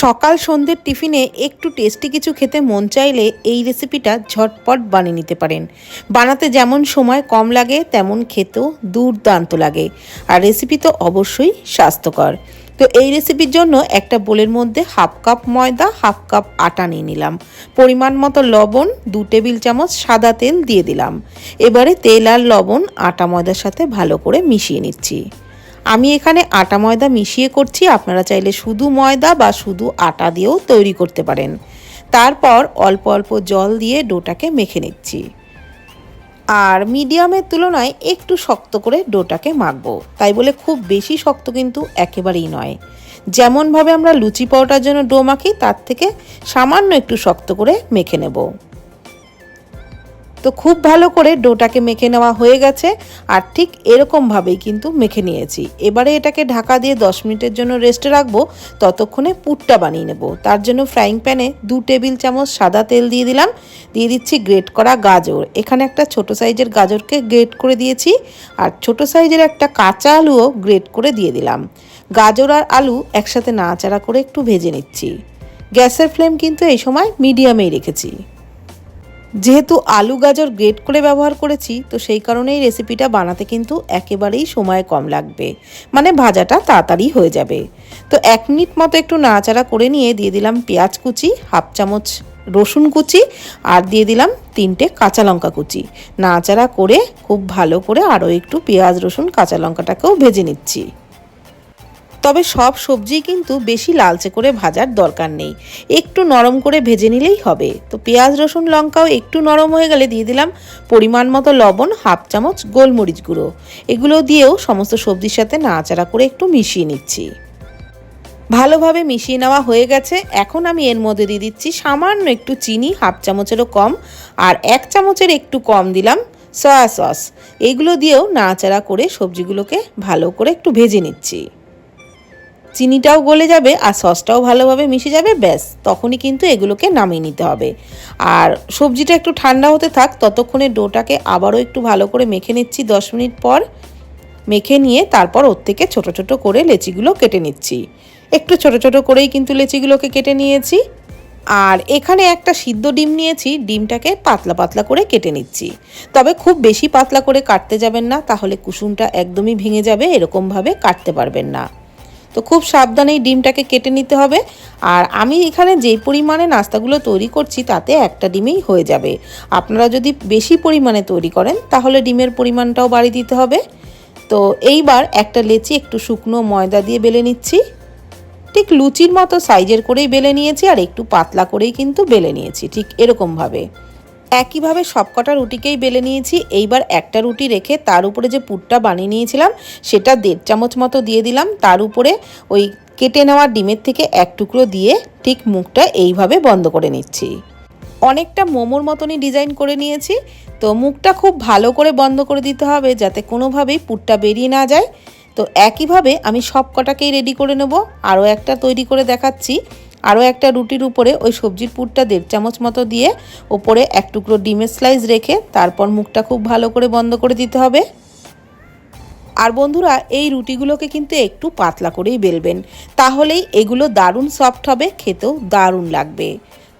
সকাল সন্ধ্যের টিফিনে একটু টেস্টি কিছু খেতে মন চাইলে এই রেসিপিটা ঝটপট বানিয়ে নিতে পারেন। বানাতে যেমন সময় কম লাগে, তেমন খেতেও দুর্দান্ত লাগে। আর রেসিপি তো অবশ্যই স্বাস্থ্যকর। তো এই রেসিপির জন্য একটা বোলের মধ্যে হাফ কাপ ময়দা, হাফ কাপ আটা নিয়ে নিলাম। পরিমাণ মতো লবণ, দু টেবিল চামচ সাদা তেল দিয়ে দিলাম। এবারে তেল আর লবণ আটা ময়দার সাথে ভালো করে মিশিয়ে নিচ্ছি। আমি এখানে আটা ময়দা মিশিয়ে করছি। আপনারা চাইলে শুধু ময়দা বা শুধু আটা দিয়েও তৈরি করতে পারেন। তারপর অল্প অল্প জল দিয়ে ডোটাকে মেখে নিচ্ছি। আর মিডিয়ামের তুলনায় একটু শক্ত করে ডোটাকে মাখবো। তাই বলে খুব বেশি শক্ত কিন্তু একেবারেই নয়। যেমনভাবে আমরা লুচি পাউডার জন্য ডো মাখি, তার থেকে সামান্য একটু শক্ত করে মেখে নেব। তো খুব ভালো করে ডোটাকে মেখে নেওয়া হয়ে গেছে, আর ঠিক এরকমভাবেই কিন্তু মেখে নিয়েছি। এবারে এটাকে ঢাকা দিয়ে দশ মিনিটের জন্য রেস্টে রাখব, ততক্ষণে পুরটা বানিয়ে নেব। তার জন্য ফ্রাইং প্যানে দু টেবিল চামচ সাদা তেল দিয়ে দিলাম। দিয়ে দিচ্ছি গ্রেট করা গাজর। এখানে একটা ছোট সাইজের গাজরকে গ্রেট করে দিয়েছি, আর ছোট সাইজের একটা কাঁচা আলুও গ্রেট করে দিয়ে দিলাম। গাজর আর আলু একসাথে নাড়াচাড়া করে একটু ভেজে নিচ্ছি। গ্যাসের ফ্লেম কিন্তু এই সময় মিডিয়ামেই রেখেছি। যেহেতু আলু গাজর গ্রেট করে ব্যবহার করেছি, তো সেই কারণেই রেসিপিটা বানাতে কিন্তু একেবারেই সময় কম লাগবে। মানে ভাজাটা তাড়াতাড়ি হয়ে যাবে। তো এক মিনিট মতো একটু নাড়াচাড়া করে নিয়ে দিয়ে দিলাম পেঁয়াজ কুচি, হাফ চামচ রসুন কুচি আর দিয়ে দিলাম তিনটে কাঁচা লঙ্কা কুচি। নাড়াচাড়া করে খুব ভালো করে আরও একটু পেঁয়াজ, রসুন, কাঁচা লঙ্কাটাকেও ভেজে নিচ্ছি। তবে সব সবজি কিন্তু বেশি লালচে করে ভাজার দরকার নেই। একটু নরম করে ভেজে নিলেই হবে। তো পেঁয়াজ, রসুন, লঙ্কাও একটু নরম হয়ে গেলে দিয়ে দিলাম পরিমাণ মতো লবণ, হাফ চামচ গোলমরিচ গুঁড়ো। এগুলো দিয়েও সমস্ত সবজির সাথে নাড়াচাড়া করে একটু মিশিয়ে নিচ্ছি। ভালোভাবে মিশিয়ে নেওয়া হয়ে গেছে। এখন আমি এর মধ্যে দিয়ে দিচ্ছি সামান্য একটু চিনি, হাফ চামচেরও কম, আর এক চামচের একটু কম দিলাম সয়া সস। এইগুলো দিয়েও নাড়াচাড়া করে সবজিগুলোকে ভালো করে একটু ভেজে নিচ্ছি। চিনিটাও গলে যাবে আর সসটাও ভালোভাবে মিশে যাবে, ব্যাস। তখনই কিন্তু এগুলোকে নামিয়ে নিতে হবে। আর সবজিটা একটু ঠান্ডা হতে থাক, ততক্ষণে ডোটাকে আবারও একটু ভালো করে মেখে নিচ্ছি দশ মিনিট পর। মেখে নিয়ে তারপর ওর থেকে ছোট ছোট করে লেচিগুলো কেটে নিচ্ছি। একটু ছোট ছোট করেই কিন্তু লেচিগুলোকে কেটে নিয়েছি। আর এখানে একটা সিদ্ধ ডিম নিয়েছি, ডিমটাকে পাতলা পাতলা করে কেটে নিচ্ছি। তবে খুব বেশি পাতলা করে কাটতে যাবেন না, তাহলে কুসুমটা একদমই ভেঙে যাবে, এরকমভাবে কাটতে পারবেন না। তো খুব সাবধানে এই ডিমটাকে কেটে নিতে হবে। আর আমি এখানে যেই পরিমাণে নাস্তাগুলো তৈরি করছি, তাতে একটা ডিমেই হয়ে যাবে। আপনারা যদি বেশি পরিমাণে তৈরি করেন, তাহলে ডিমের পরিমাণটাও বাড়িয়ে দিতে হবে। তো এইবার একটা লেচি একটু শুকনো ময়দা দিয়ে বেলে নিচ্ছি। ঠিক লুচির মতো সাইজের করেই বেলে নিয়েছি, আর একটু পাতলা করেই কিন্তু বেলে নিয়েছি, ঠিক এরকমভাবে। একইভাবে সবকটা রুটিকেই বেলে নিয়েছি। এইবার একটা রুটি রেখে তার উপরে যে পুরটা বানিয়ে নিয়েছিলাম, সেটা দেড় চামচ মতো দিয়ে দিলাম। তার উপরে ওই কেটে নেওয়া ডিমের থেকে এক টুকরো দিয়ে ঠিক মুখটা এইভাবে বন্ধ করে নিচ্ছি। অনেকটা মোমোর মতনই ডিজাইন করে নিয়েছি। তো মুখটা খুব ভালো করে বন্ধ করে দিতে হবে যাতে কোনোভাবেই পুরটা বেরিয়ে না যায়। তো একইভাবে আমি সব কটাকেই রেডি করে নেব। আরও একটা তৈরি করে দেখাচ্ছি। আরও একটা রুটির উপরে ওই সবজির পুরটা দেড় চামচ মতো দিয়ে ওপরে এক টুকরো ডিমের স্লাইস রেখে তারপর মুখটা খুব ভালো করে বন্ধ করে দিতে হবে। আর বন্ধুরা, এই রুটিগুলোকে কিন্তু একটু পাতলা করেই বেলবেন। তাহলেই এগুলো দারুণ সফট হবে, খেতেও দারুণ লাগবে।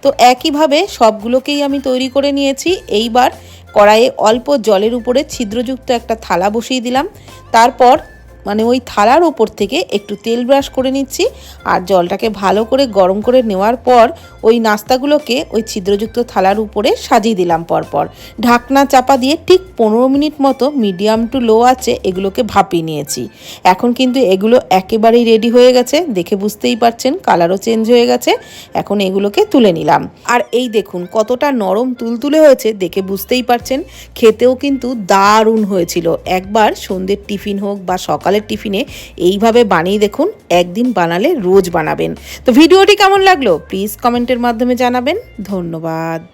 তো একইভাবে সবগুলোকেই আমি তৈরি করে নিয়েছি। এইবার কড়াইয়ে অল্প জলের উপরে ছিদ্রযুক্ত একটা থালা বসিয়ে দিলাম। তারপর মানে ওই থালার ওপর থেকে একটু তেল ব্রাশ করে নিচ্ছি আর জলটাকে ভালো করে গরম করে নেওয়ার পর ওই নাস্তাগুলোকে ওই ছিদ্রযুক্ত থালার উপরে সাজিয়ে দিলাম পরপর। ঢাকনা চাপা দিয়ে ঠিক পনেরো মিনিট মতো মিডিয়াম টু লো আছে এগুলোকে ভাপিয়ে নিয়েছি। এখন কিন্তু এগুলো একেবারেই রেডি হয়ে গেছে, দেখে বুঝতেই পারছেন কালারও চেঞ্জ হয়ে গেছে, এখন এগুলোকে তুলে নিলাম। আর এই দেখুন কতটা নরম তুলতুলে হয়েছে, দেখে বুঝতেই পারছেন, খেতেও কিন্তু দারুণ হয়েছিল। একবার সন্ধ্যের টিফিন হোক বা সকাল সকালের টিফিনে এইভাবে বানিয়ে দেখুন, একদিন বানালে রোজ বানাবেন। তো ভিডিওটি কেমন লাগল? প্লিজ কমেন্টের মাধ্যমে জানাবেন। ধন্যবাদ।